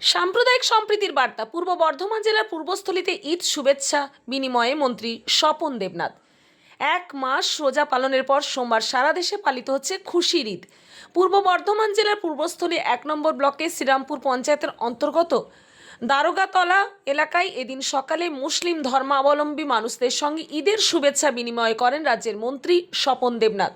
সাম্প্রদায়িক সম্প্রীতির বার্তা, পূর্ব বর্ধমান জেলার পূর্বস্থলীতে ঈদ শুভেচ্ছা বিনিময়ে মন্ত্রী স্বপন দেবনাথ। এক মাস রোজা পালনের পর সোমবার সারা দেশে পালিত হচ্ছে খুশির ঈদ। পূর্ব বর্ধমান জেলার পূর্বস্থলী এক নম্বর ব্লকে শ্রীরামপুর পঞ্চায়েতের অন্তর্গত দারোগাতলা এলাকায় এদিন সকালে মুসলিম ধর্মাবলম্বী মানুষদের সঙ্গে ঈদের শুভেচ্ছা বিনিময় করেন রাজ্যের মন্ত্রী স্বপন দেবনাথ।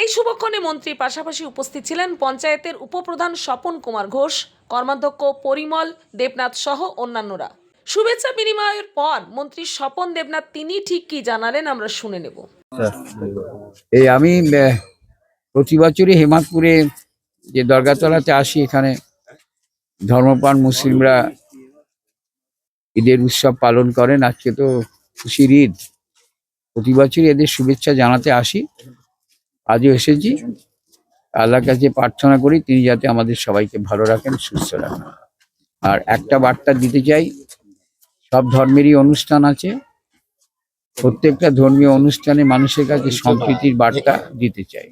এই শুভক্ষণে মন্ত্রীর পাশাপাশি উপস্থিত ছিলেন পঞ্চায়েতের উপপ্রধান স্বপন কুমার ঘোষ, কর্মাধ্যক্ষ পরিমল, দেবনাথ সহ অন্যান্যরা। শুভেচ্ছা বিনিময়ের পর মন্ত্রী স্বপন দেবনাথ তিনি ঠিক কি জানালেন আমরা শুনে নেব। এই আমি প্রতি বছরই হেমাদপুরে যে দরগাতলাতে আসি, এখানে ধর্মপ্রাণ মুসলিমরা ঈদের উৎসব পালন করেন। আজকে তো খুশির ঈদ। প্রতি বছরই এদের শুভেচ্ছা জানাতে আসি। আজও এসেছি। আল্লাহর কাছে প্রার্থনা করি, তিনি যাতে আমাদের সবাইকে ভালো রাখেন, সুস্থ রাখেন। আর একটা বার্তা দিতে চাই, সব ধর্মেরই অনুষ্ঠান আছে। প্রত্যেকটা ধর্মীয় অনুষ্ঠানে মানুষের কাছে সম্প্রীতির বার্তা দিতে চাই।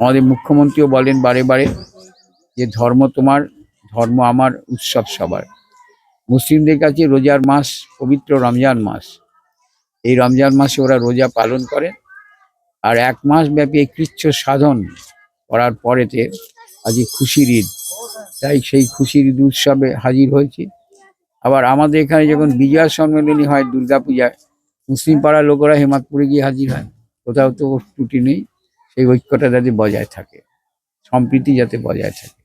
আমাদের মুখ্যমন্ত্রীও বলেন বারে বারে যে ধর্ম তোমার, ধর্ম আমার, উৎসব সবার। মুসলিমদের কাছে রোজার মাস, পবিত্র রমজান মাস। এই রমজান মাসে ওরা রোজা পালন করে আর এক মাস ব্যাপী কৃচ্ছ সাধন করার পরেতে আজকে খুশির ঈদ। তাই সেই খুশির ঈদ উৎসবে হাজির হয়েছি। আবার আমাদের এখানে যখন বিজয়া সম্মেলনী হয় দুর্গাপূজায়, মুসলিম পাড়ার লোকেরা হেমাতপুরে গিয়ে হাজির হয়। কোথাও তো ত্রুটি নেই, সেই ঐক্যটা যাতে বজায় থাকে, সম্প্রীতি যাতে বজায় থাকে।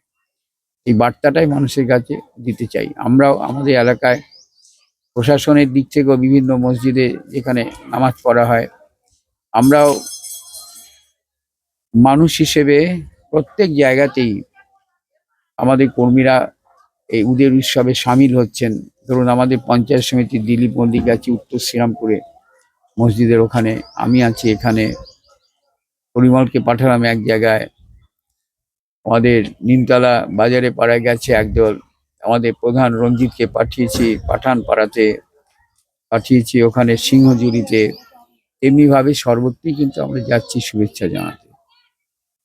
এই বার্তাটাই মানুষের কাছে দিতে চাই। আমরাও আমাদের এলাকায় প্রশাসনের দিক থেকেও বিভিন্ন মসজিদে যেখানে নামাজ পড়া হয়, আমরাও মানুষ হিসেবে প্রত্যেক জায়গাতেই আমাদের কর্মীরা এই উদের উৎসবে সামিল হচ্ছেন। ধরুন আমাদের পঞ্চায়েত সমিতি দিলীপ মল্লিক আছে উত্তর শ্রীরামপুরে মসজিদের ওখানে, আমি আছি এখানে। পরিমলকে পাঠালাম এক জায়গায়। আমাদের নিমতলা বাজারে পাড়ায় গেছে একদল। আমাদের প্রধান রঞ্জিতকে পাঠিয়েছি, পাঠান পাড়াতে পাঠিয়েছি ওখানে সিংহজুরিতে এমনিভাবে সর্বত্রই কিন্তু আমরা যাচ্ছি শুভেচ্ছা জানাতে।